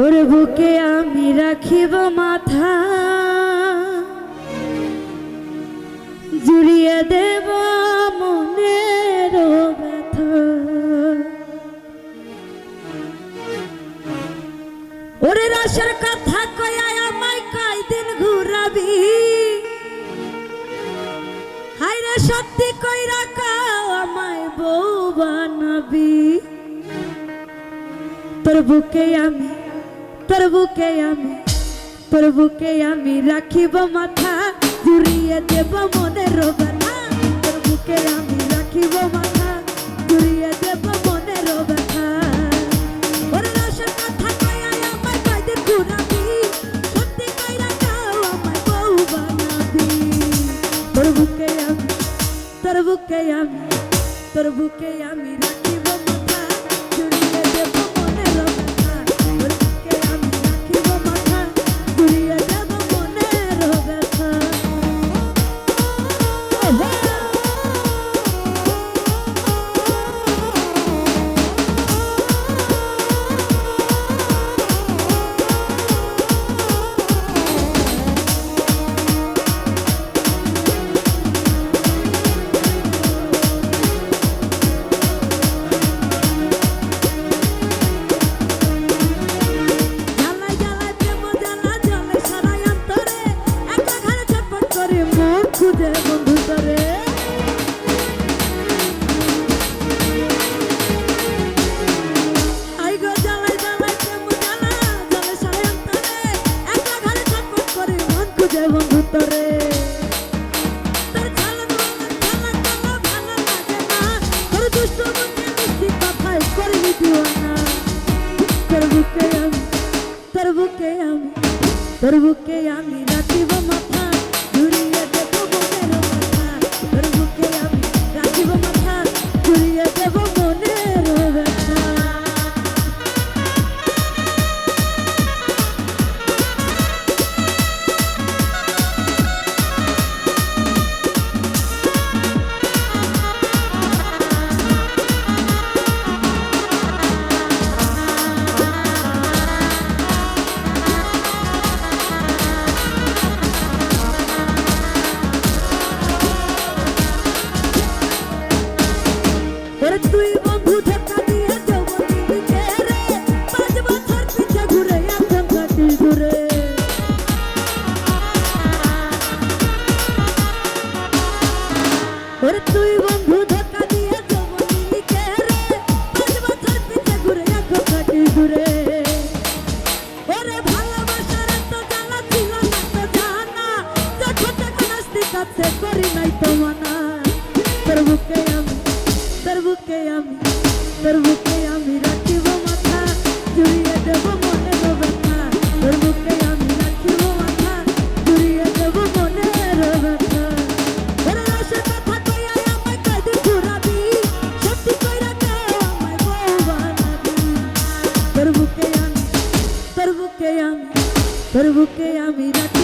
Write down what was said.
ওর বুকে আমি রাখিব মাথা। জুড়িয়ে দেব মনের ওরে রাশের কথা কয়া আমায় কয়দিন ঘুরাবি। হাইরে সত্যি কইরা কাও আমায় বউ বানাবি। তোর বুকে আমি তোর বুকে আমি তোর বুকে আমি রাখিব মাথা জুড়িয়ে দেব মনের ব্যথা তোর বুকে আমি রাখিব মাথা জুড়িয়ে দেব মনের ব্যথা ওরে রসের কথা কয়া আমায় কয়দিন ঘুরাবি আমি তোর বুকে আমি আমি দিওয়ানা। আমি তোর বুকে আমি তোর বুকে আমি রাখিব মাথা। ওরে তুই বন্ধু ধোকা দিয়ে যৌবনী তোর বুকে আমি রাখিব মাথা, জড়িয়ে দেব মনে ব্যথা। তোর বুকে আমি রাখিব মাথা, জড়িয়ে দেব মনে ব্যথা। তোর আশা কথা কইয়া আমায় কাঁদে ঘুরাবি, সত্যি কইরা নে আমায় বউ বানাবি। তোর বুকে আমি, তোর বুকে আমি, তোর বুকে আমি রাখি